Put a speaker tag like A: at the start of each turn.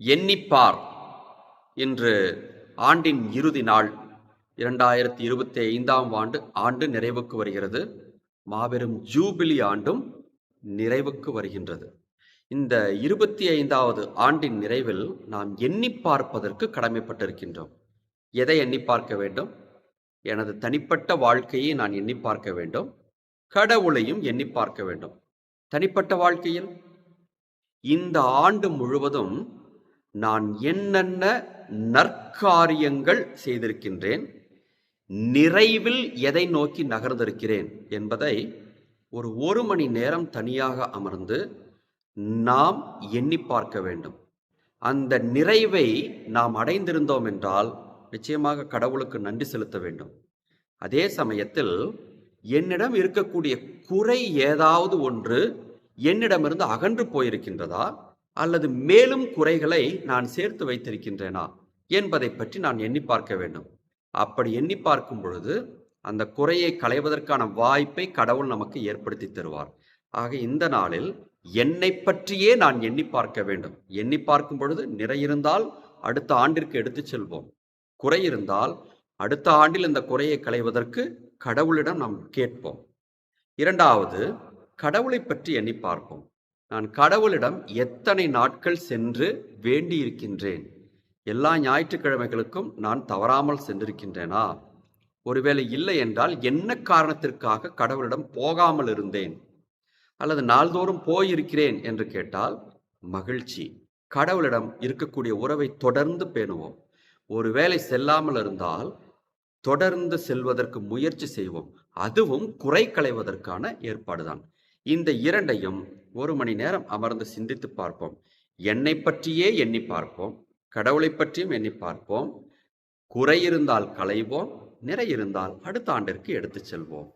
A: எண்ணிப்பார் இன்று ஆண்டின் இறுதி நாள் இரண்டாயிரத்தி இருபத்தி ஐந்தாம் ஆண்டு ஆண்டு நிறைவுக்கு வருகிறது. மாபெரும் ஜூபிலி ஆண்டும் நிறைவுக்கு வருகின்றது. இந்த இருபத்தி ஐந்தாவது ஆண்டின் நிறைவில் நாம் எண்ணி பார்ப்பதற்கு கடமைப்பட்டிருக்கின்றோம். எதை எண்ணி பார்க்க வேண்டும்? எனது தனிப்பட்ட வாழ்க்கையை நான் எண்ணி பார்க்க வேண்டும். கடவுளையும் எண்ணி பார்க்க வேண்டும். தனிப்பட்ட வாழ்க்கையில்? இந்த ஆண்டு முழுவதும் நான் என்னென்ன நற்காரியங்கள் செய்திருக்கின்றேன் நிறைவில் எதை நோக்கி நகர்ந்திருக்கிறேன் என்பதை ஒரு ஒரு மணி நேரம் தனியாக அமர்ந்து நாம் எண்ணி பார்க்க வேண்டும். அந்த நிறைவை நாம் அடைந்திருந்தோம் என்றால் நிச்சயமாக கடவுளுக்கு நன்றி செலுத்த வேண்டும். அதே சமயத்தில் என்னிடம் இருக்கக்கூடிய குறை ஏதாவது ஒன்று என்னிடமிருந்து அகன்று போயிருக்கின்றதா? அல்லது மேலும் குறைகளை நான் சேர்த்து வைத்திருக்கின்றேனா என்பதை பற்றி நான் எண்ணி பார்க்க வேண்டும். அப்படி எண்ணி பார்க்கும் பொழுது அந்த குறையை களைவதற்கான வாய்ப்பை கடவுள் நமக்கு ஏற்படுத்தி தருவார். ஆக இந்த நாளில் என்னை பற்றியே நான் எண்ணி பார்க்க வேண்டும். எண்ணி பார்க்கும் பொழுது நிறை இருந்தால் அடுத்த ஆண்டிற்கு எடுத்துச் செல்வோம். குறை இருந்தால் அடுத்த ஆண்டில் இந்த குறையை களைவதற்கு கடவுளிடம் நாம் கேட்போம். இரண்டாவது கடவுளை பற்றி எண்ணி பார்ப்போம். நான் கடவுளிடம் எத்தனை நாட்கள் சென்று வேண்டியிருக்கின்றேன்? எல்லா ஞாயிற்றுக்கிழமைகளுக்கும் நான் தவறாமல் சென்றிருக்கின்றேனா? ஒருவேளை இல்லை என்றால் என்ன காரணத்திற்காக கடவுளிடம் போகாமல் இருந்தேன்? அல்லது நாள்தோறும் போயிருக்கிறேன் என்று கேட்டால் மகிழ்ச்சி. கடவுளிடம் இருக்கக்கூடிய உறவை தொடர்ந்து பேணுவோம். ஒருவேளை செல்லாமல் இருந்தால் தொடர்ந்து செல்வதற்கு முயற்சி செய்வோம். அதுவும் குறை களைவதற்கான ஏற்பாடுதான். இந்த இரண்டையும் ஒரு மணி நேரம் அமர்ந்து சிந்தித்து பார்ப்போம். என்னை பற்றியே எண்ணி பார்ப்போம். கடவுளை பற்றியும் எண்ணி பார்ப்போம். குறை இருந்தால் களைவோம். நிறை இருந்தால் அடுத்த ஆண்டிற்கு எடுத்துச் செல்வோம்.